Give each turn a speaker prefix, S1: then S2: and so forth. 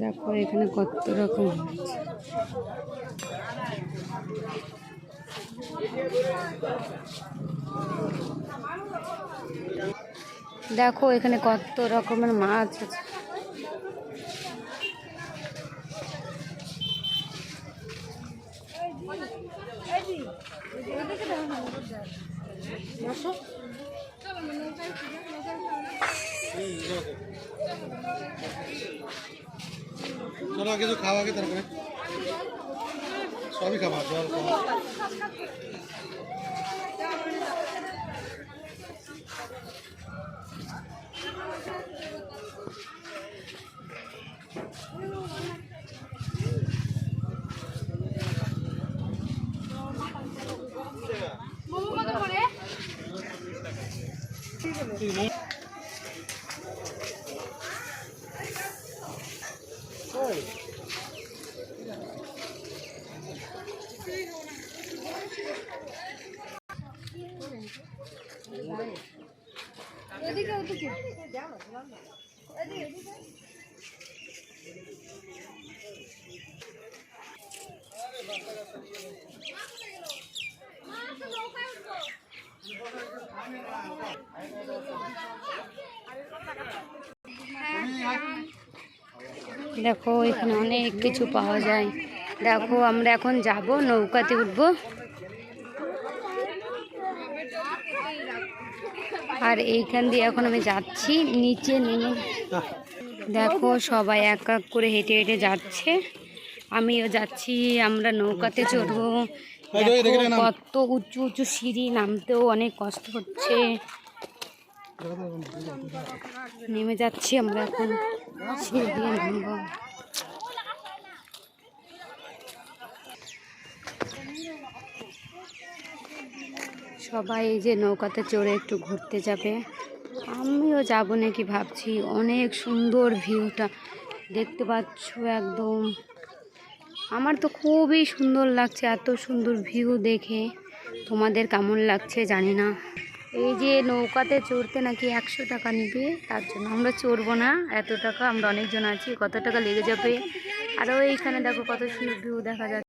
S1: দেখো এখানে কত রকম দেখো এখানে কত রকমের মাছ আছে।
S2: চলো কিছু খাওয়া আগে তারপরে। সবই খাবার জল খাওয়া
S1: দেখো এখানে অনেক কিছু পাওয়া যায় দেখো আমরা এখন যাব নৌকাতে উঠবো আর এইখান দিয়ে এখন আমি যাচ্ছি নিচে নেমে। দেখো সবাই এক এক করে হেঁটে হেঁটে যাচ্ছে। আমিও যাচ্ছি আমরা নৌকাতে চড়বো। কত উঁচু উঁচু সিঁড়ি নামতেও অনেক কষ্ট হচ্ছে। নেমে যাচ্ছি আমরা এখন। সিঁড়ি দিয়ে নামবো। সবাই এই যে নৌকাতে চড়ে একটু ঘুরতে যাবে। আমিও যাব নাকি ভাবছি। অনেক সুন্দর ভিউটা। দেখতে পাচ্ছ একদম। আমার তো খুবই সুন্দর লাগছে এত সুন্দর ভিউ দেখে। তোমাদের কেমন লাগছে জানি না। এই যে নৌকাতে চড়তে নাকি একশো টাকা নিবে, তার জন্য আমরা চড়বো না। এত টাকা, আমরা অনেকজন আছি, কত টাকা লেগে যাবে। আরও এইখানে দেখো কত সুন্দর ভিউ দেখা যাচ্ছে।